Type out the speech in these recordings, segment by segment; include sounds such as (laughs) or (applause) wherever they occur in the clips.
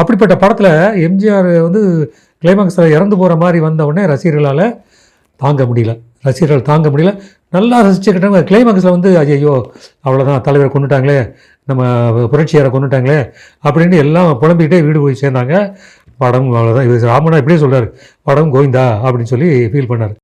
அப்படிப்பட்ட படத்தில் எம்ஜிஆர் வந்து கிளைமாக்ஸில் இறந்து போகிற மாதிரி வந்த உடனே ரசிகர்களால் தாங்க முடியல. ரசிகர்கள் தாங்க முடியல. நல்லா ரசிச்சுக்கிட்டாங்க கிளைமாக்ஸில் வந்து ஐயோ அவ்வளோதான் தலைவரை கொண்டுட்டாங்களே நம்ம புரட்சியாரை கொண்டுட்டாங்களே அப்படின்னு எல்லாம் புலம்பிக்கிட்டே வீடு போய் சேர்ந்தாங்க. படம் அவ்வளோதான் இது ராமனா இப்படியே சொல்கிறார் படம் கோவிந்தா அப்படின்னு சொல்லி ஃபீல் பண்ணார்.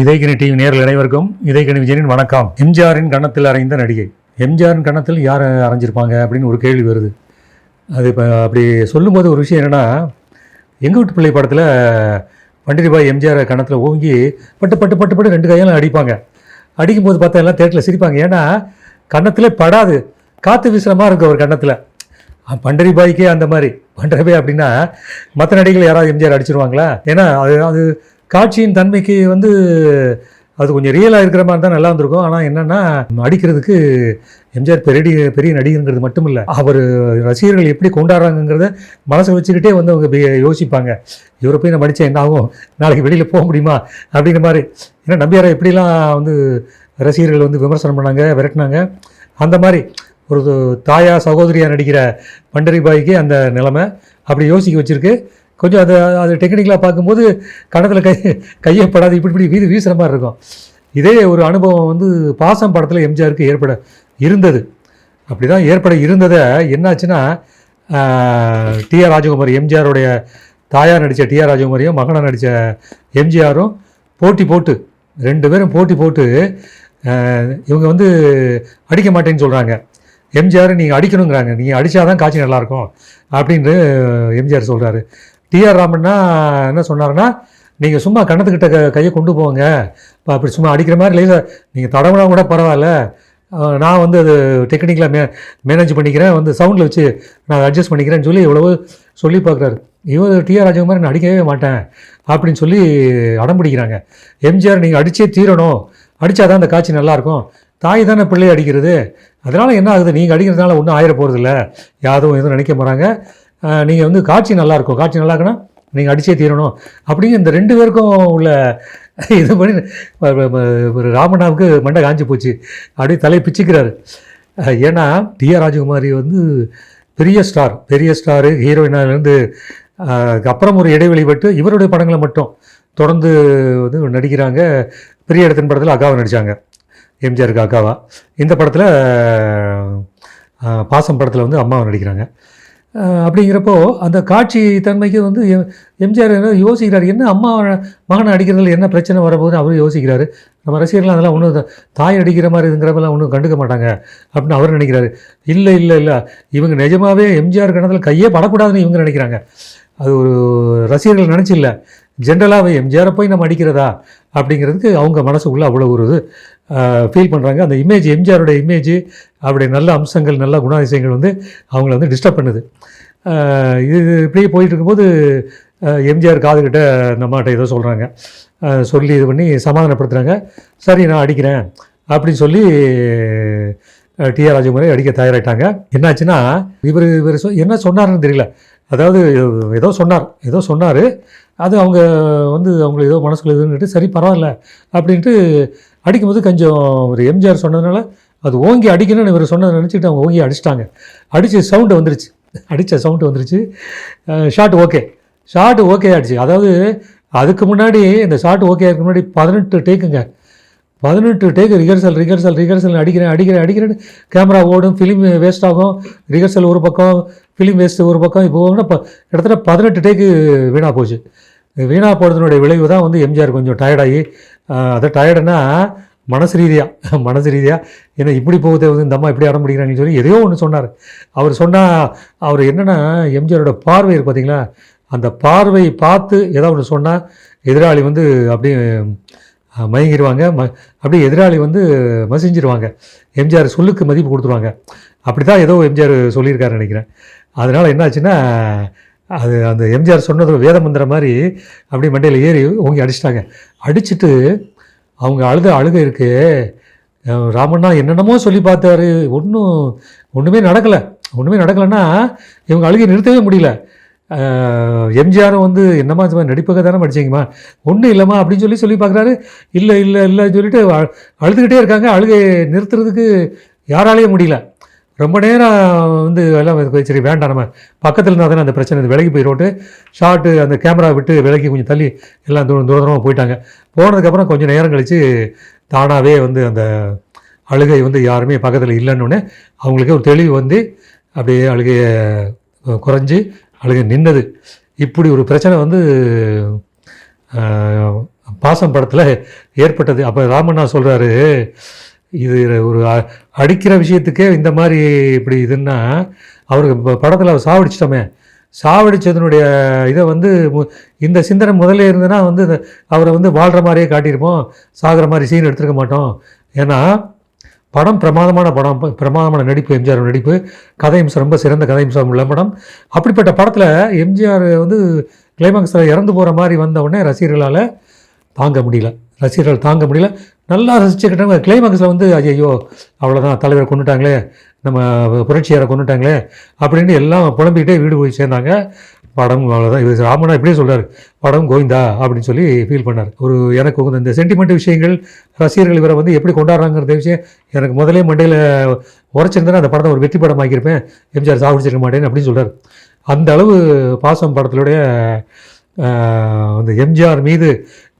இதயகிணி டிவி நேரில் அனைவருக்கும் இதயகிணி விஜயனின் வணக்கம். எம்ஜிஆரின் கன்னத்தில் அறைந்த நடிகை. எம்ஜிஆரின் கன்னத்தில் யார் அரைஞ்சிருப்பாங்க அப்படின்னு ஒரு கேள்வி வருது. அது இப்போ அப்படி சொல்லும்போது ஒரு விஷயம் என்னென்னா எங்கள் வீட்டு பிள்ளை படத்தில் பண்டிரிபாய் எம்ஜிஆர் கன்னத்தில் ஓங்கி பட்டு பட்டு பட்டு பட்டு ரெண்டு கையெல்லாம் அடிப்பாங்க. அடிக்கும்போது பார்த்தா எல்லாம் தேட்டரில் சிரிப்பாங்க. ஏன்னா கன்னத்தில் படாது. காற்று வீசுகிற மாதிரி இருக்கும் அவர் கன்னத்தில். பண்டரிபாய்க்கே அந்த மாதிரி. பண்டரிபாய் அப்படின்னா மற்ற நடிகைகள் யாராவது எம்ஜிஆர் அடிச்சிருவாங்களா? ஏன்னா அது அது காட்சியின் தன்மைக்கு வந்து அது கொஞ்சம் ரியலாக இருக்கிற மாதிரி தான் நல்லா இருந்திருக்கும் ஆனால் என்னென்னா அடிக்கிறதுக்கு எம்ஜிஆர் பெரிய பெரிய நடிகருங்கிறது மட்டும் இல்லை அவர் ரசிகர்கள் எப்படி கொண்டாடுறாங்கங்கிறத மனசை வச்சுக்கிட்டே வந்து அவங்க யோசிப்பாங்க. இவரை போய் நம்ம அடித்தா என்ன ஆகும்? நாளைக்கு வெளியில் போக முடியுமா? அப்படிங்கிற மாதிரி. ஏன்னா நம்பியாரை எப்படிலாம் வந்து ரசிகர்கள் வந்து விமர்சனம் பண்ணாங்க விரட்டினாங்க அந்த மாதிரி ஒரு தாயா சகோதரியாக நடிக்கிற பண்டரிபாய்க்கு அந்த நிலைமை அப்படி யோசிக்க வச்சுருக்கு. கொஞ்சம் அதை அது டெக்னிக்கலாக பார்க்கும்போது கடத்தில் கை கையப்படாது இப்படி இப்படி வீது வீசுகிற மாதிரி இருக்கும். இதே ஒரு அனுபவம் வந்து பாசம் படத்தில் எம்ஜிஆருக்கு ஏற்பட இருந்தது. அப்படி தான் ஏற்பட இருந்ததை என்னாச்சுன்னா டிஆர் ராஜகுமாரி எம்ஜிஆருடைய தாயார் நடித்த டிஆர் ராஜகுமாரியும் மகனாக நடித்த எம்ஜிஆரும் போட்டி போட்டு ரெண்டு பேரும் போட்டி போட்டு இவங்க வந்து அடிக்க மாட்டேன்னு சொல்கிறாங்க எம்ஜிஆர் நீங்கள் அடிக்கணுங்கிறாங்க. நீங்கள் அடித்தாதான் காட்சி நல்லாயிருக்கும் அப்படின்னு எம்ஜிஆர் சொல்கிறாரு டிஆர் ராமன்னா என்ன சொன்னார்னா நீங்கள் சும்மா கண்ணத்துக்கிட்ட க கையை கொண்டு போங்க. இப்போ அப்படி சும்மா அடிக்கிற மாதிரி லேசாக நீங்கள் தடவுனா கூட பரவாயில்ல. நான் வந்து அது டெக்னிக்கலாக மே மேனேஜ் பண்ணிக்கிறேன். வந்து சவுண்டில் வச்சு நான் அட்ஜஸ்ட் பண்ணிக்கிறேன்னு சொல்லி எவ்வளவோ சொல்லி பார்க்குறாரு. இவர் டிஆர் ராஜகுமார் நான் அடிக்கவே மாட்டேன். அப்படின்னு சொல்லி அடம் பிடிக்கிறாங்க. எம்ஜிஆர் நீங்கள் அடித்தே தீரணும். அடித்தாதான் அந்த காட்சி நல்லாயிருக்கும் தாய் தானே பிள்ளை அடிக்கிறது. அதனால் என்ன ஆகுது? நீங்கள் அடிக்கிறதுனால ஒன்றும் ஆயிர போகிறதில்ல யாரும் எதுவும் நினைக்க போகிறாங்க நீங்கள் வந்து காட்சி நல்லாயிருக்கும் காட்சி நல்லா இருக்குன்னா நீங்கள் அடிச்சே தீரணும். அப்படிங்கிற இந்த ரெண்டு பேருக்கும் உள்ள இது பண்ணி ஒரு ராமண்ணாவுக்கு மண்டை காஞ்சி போச்சு. அப்படியே தலை பிச்சுக்கிறாரு. ஏன்னா டி டிஆர் ராஜகுமாரி வந்து பெரிய ஸ்டார். பெரிய ஸ்டாரு ஹீரோயினாலேருந்து அப்புறம் ஒரு இடைவெளி பட்டு இவருடைய படங்களை மட்டும் தொடர்ந்து வந்து நடிக்கிறாங்க. பெரிய இடத்தின் படத்தில் அக்காவை நடித்தாங்க எம்ஜிஆருக்கு அக்காவா. இந்த படத்தில் பாசம் படத்தில் வந்து அம்மாவை நடிக்கிறாங்க. அப்படிங்கிறப்போ அந்த காட்சி தன்மைக்கு வந்து எம்- எம்ஜிஆர் என்ன யோசிக்கிறார்? என்ன அம்மா மகனை அடிக்கிறதுல என்ன பிரச்சனை வரப்போகுதுன்னு அவரும் யோசிக்கிறாரு. நம்ம ரசிகர்கள் அதெல்லாம் ஒன்றும் தாய் அடிக்கிற மாதிரி இதுங்கிறப்பெல்லாம் ஒன்றும் கண்டுக்க மாட்டாங்க அப்படின்னு அவர் நினைக்கிறாரு. இல்லை இல்லை இல்லை. இவங்க நிஜமாகவே எம்ஜிஆர் கணத்தில் கையே படக்கூடாதுன்னு இவங்க நினைக்கிறாங்க. அது ஒரு ரசிகர்கள் நினச்சில்ல ஜென்ரலாகவே எம்ஜிஆரை போய் நம்ம அடிக்கிறதா அப்படிங்கிறதுக்கு அவங்க மனசுக்குள்ளே அவ்வளோ ஒரு இது ஃபீல் பண்ணுறாங்க அந்த இமேஜ் எம்ஜிஆருடைய இமேஜ் அவருடைய நல்ல அம்சங்கள் நல்ல குணாதிசயங்கள் வந்து அவங்கள வந்து டிஸ்டர்ப் பண்ணுது. இது இப்படியே போயிட்டு இருக்கும்போது எம்ஜிஆர் காதுகிட்ட நம்மகிட்ட அம்மாட்ட ஏதோ சொல்கிறாங்க சொல்லி இது பண்ணி சமாதானப்படுத்துகிறாங்க சரி நான் அடிக்கிறேன் அப்படின்னு சொல்லி டிஆர் ராஜகுமாரி அடிக்க தயாராகிட்டாங்க என்னாச்சுன்னா இவர் இவர் சொ- என்ன சொன்னார்னு தெரியல. அதாவது ஏதோ சொன்னார் ஏதோ சொன்னார். அது அவங்க வந்து அவங்களுக்கு ஏதோ மனசுக்குள்ள இதுன்னுட்டு சரி பரவாயில்ல அப்படின்ட்டு அடிக்கும்போது கொஞ்சம் ஒரு எம்ஜிஆர் சொன்னதுனால அது ஓங்கி அடிக்கணும்னு இவர் சொன்னதை நினச்சிட்டு அவங்க ஓங்கி அடிச்சிட்டாங்க. அடித்து சவுண்டு வந்துருச்சு. அடித்த சவுண்டு வந்துருச்சு. Shot okay. ஷாட் ஓகே ஆகிடுச்சு அதாவது அதுக்கு முன்னாடி இந்த ஷாட் ஓகே ஆகிறதுக்கு முன்னாடி பதினெட்டு டேக்குங்க. பதினெட்டு டேக்கு ரிஹர்சல் ரிஹர்சல் ரிஹர்சல் அடிக்கிறேன் அடிக்கிறேன் அடிக்கிறேன் கேமரா ஓடும் ஃபிலிம் வேஸ்ட் ஆகும். ரிஹர்சல் ஒரு பக்கம் ஃபிலிம் வேஸ்ட்டு ஒரு பக்கம் இப்போ வந்து ப- கிட்டத்தட்ட பதினெட்டு டேக்கு வீணாக போச்சு. வீணாக போனதுனுடைய விளைவு தான் வந்து எம்ஜிஆர் கொஞ்சம் டயர்டாகி அதை டயர்டுனா மனசு ரீதியாக (laughs) மனசு ரீதியாக ஏன்னா இப்படி போகுது வந்து இந்த அம்மா இப்படி அடம் பிடிக்கிறாங்கன்னு சொல்லி எதையோ ஒன்று சொன்னார். அவர் சொன்னால் அவர் என்னென்னா எம்ஜிஆரோட பார்வை இருக்கு பார்த்தீங்களா அந்த பார்வை பார்த்து ஏதோ ஒன்று சொன்னால் எதிராளி வந்து அப்படியே மயங்கிடுவாங்க ம அப்படியே எதிராளி வந்து மசிஞ்சிருவாங்க. எம்ஜிஆர் சொல்லுக்கு மதிப்பு கொடுத்துருவாங்க. அப்படி தான் ஏதோ எம்ஜிஆர் சொல்லியிருக்காரு நினைக்கிறேன். அதனால் என்னாச்சுன்னா அது அந்த எம்ஜிஆர் சொன்னது வேத மந்திரம் மாதிரி அப்படியே மண்டையில் ஏறி ஓங்கி அடிச்சிட்டாங்க. அடிச்சிட்டு அவங்க அழுத அழுகை இருக்கு. ராமண்ணா என்னென்னமோ சொல்லி பார்த்தாரு. ஒன்றும் ஒன்றுமே நடக்கலை. ஒன்றுமே நடக்கலைன்னா இவங்க அழுகை நிறுத்தவே முடியல. எம்ஜிஆரும் வந்து என்னம்மா சும்மா நடிப்புக்கு தானே படிச்சீங்கம்மா ஒன்றும் இல்லைம்மா அப்படின்னு சொல்லி சொல்லி பார்க்குறாரு. இல்லை இல்லை இல்லைன்னு சொல்லிட்டு அழுதுகிட்டே இருக்காங்க. அழுகை நிறுத்துறதுக்கு யாராலையும் முடியல. ரொம்ப நேரம் வந்து எல்லாம் சரி வேண்டாம் நம்ம பக்கத்தில் இருந்தால் தானே அந்த பிரச்சனை விலகி போயிரோட்டு ஷார்ட்டு அந்த கேமரா விட்டு விலகி கொஞ்சம் தள்ளி எல்லாம் தூரம் தூர தூரமாக போயிட்டாங்க போனதுக்கப்புறம் கொஞ்சம் நேரம் கழித்து தானாகவே வந்து அந்த அழுகை வந்து யாருமே பக்கத்தில் இல்லைன்னொடனே அவங்களுக்கே ஒரு தெளிவு வந்து அப்படியே அழுகையை குறைஞ்சி அழுகை நின்னது. இப்படி ஒரு பிரச்சனை வந்து பாசம் படத்தில் ஏற்பட்டது. அப்போ ராமண்ணா சொல்கிறாரு இது ஒரு அடிக்கிற விஷயத்துக்கே இந்த மாதிரி இப்படி இதுன்னா அவருக்கு படத்தில் அவர் சாவடிச்சிட்டோமே. சாவடிச்சதனுடைய இதை வந்து மு- இந்த சிந்தனை முதல்ல இருந்ததுன்னா வந்து இந்த- அவரை வந்து வாழ்கிற மாதிரியே காட்டியிருப்போம். சாகிற மாதிரி சீன் எடுத்துருக்க மாட்டோம். ஏன்னா படம் பிரமாதமான படம். ப- பிரமாதமான நடிப்பு எம்ஜிஆர் நடிப்பு. கதையம்சம் ரொம்ப சிறந்த கதையம்சம் உள்ள படம். அப்படிப்பட்ட படத்தில் எம்ஜிஆர் வந்து கிளைமாக்ஸில் இறந்து போகிற மாதிரி வந்த உடனே ரசிகர்களால் தாங்க முடியல. ரசிகர்கள் தாங்க முடியல. நல்லா ரசிச்சுக்கிட்டாங்க கிளைமேக்ஸில் வந்து ஐயோ அவ்வளோதான் தலைவரை கொண்டுட்டாங்களே நம்ம புரட்சியாரை கொண்டுட்டாங்களே அப்படின்னு எல்லாம் புலம்பிக்கிட்டே வீடு போய் சேர்ந்தாங்க. படம் அவ்வளோதான் இது ராமனா இப்படியே சொல்கிறார் படம் கோவிந்தா அப்படின்னு சொல்லி ஃபீல் பண்ணார். ஒரு எனக்கு இந்த சென்டிமெண்ட் விஷயங்கள் ரசிகர்கள் இவரை வந்து எப்படி கொண்டாடுறாங்கிறத விஷயம் எனக்கு முதலே மண்டையில் உரைச்சிருந்தேன்னா அந்த படத்தை ஒரு வெற்றி படம் ஆக்கியிருப்பேன் எம்ஜிஆர் சாப்பிடிச்சிருக்க மாட்டேன்னு அப்படின்னு சொல்கிறார் அந்த அளவு பாசம் படத்திலுடைய அந்த எம்ஜிஆர் மீது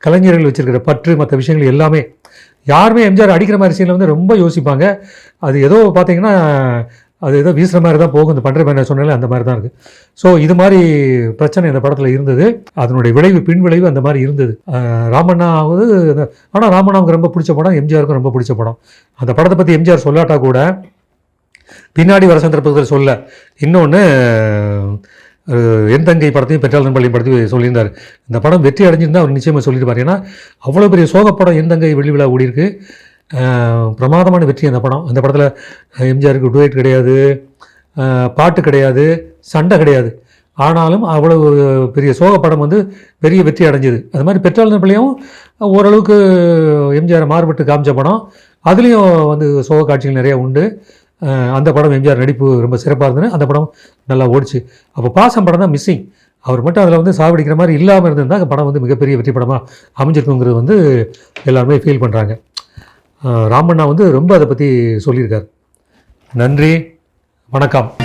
கலைஞர்கள் வச்சுருக்கிற பற்று மற்ற விஷயங்கள் எல்லாமே யாருமே எம்ஜிஆர் அடிக்கிற மாதிரி சீனில் வந்து ரொம்ப யோசிப்பாங்க. அது ஏதோ பார்த்தீங்கன்னா அது ஏதோ வீசுகிற மாதிரி தான் போகும். இந்த பண்ணுற மாதிரி சொன்னாலே அந்த மாதிரி தான் இருக்குது ஸோ இது மாதிரி பிரச்சனை இந்த படத்தில் இருந்தது. அதனுடைய விளைவு பின் விளைவு அந்த மாதிரி இருந்தது. ராமண்ணாவது ஆனால் ராமண்ணாவுக்கு ரொம்ப பிடிச்ச படம் எம்ஜிஆருக்கும் ரொம்ப பிடிச்ச படம். அந்த படத்தை பற்றி எம்ஜிஆர் சொல்லாட்டா கூட பின்னாடி வர சந்தர்ப்பத்தில் சொல்ல. இன்னொன்று என் தங்கை படத்தையும் பெற்றால் நண்பள்ளியும் படத்தையும் சொல்லியிருந்தார். இந்த படம் வெற்றி அடைஞ்சிருந்தால் அவர் நிச்சயமாக சொல்லியிருப்பார். ஏன்னா அவ்வளோ பெரிய சோகப்படம் என் தங்கை வெள்ளி விழா ஓடிருக்கு பிரமாதமான வெற்றி அந்த படம். அந்த படத்தில் எம்ஜிஆருக்கு டுவேட் கிடையாது. பாட்டு கிடையாது. சண்டை கிடையாது. ஆனாலும் அவ்வளவு பெரிய சோக படம் வந்து பெரிய வெற்றி அடைஞ்சது. அது மாதிரி பெற்றால் நண்பள்ளியும் ஓரளவுக்கு எம்ஜிஆர் மாறுபட்டு காமிச்ச படம். அதுலேயும் வந்து சோக காட்சிகள் நிறையா உண்டு. அந்த படம் எம்ஜிஆர் நடிப்பு ரொம்ப சிறப்பாக இருந்தது. அந்த படம் நல்லா ஓடிச்சு. அப்போ பாசம் படம் தான் மிஸ்ஸிங் அவர் மட்டும் அதில் வந்து சாவடிக்கிற மாதிரி இல்லாமல் இருந்திருந்தா அந்த படம் வந்து மிகப்பெரிய வெற்றி படமாக அமைஞ்சிருக்குங்கிறது வந்து எல்லாருமே ஃபீல் பண்ணுறாங்க ராமண்ணா வந்து ரொம்ப அதை பற்றி சொல்லியிருக்கார். நன்றி. வணக்கம்.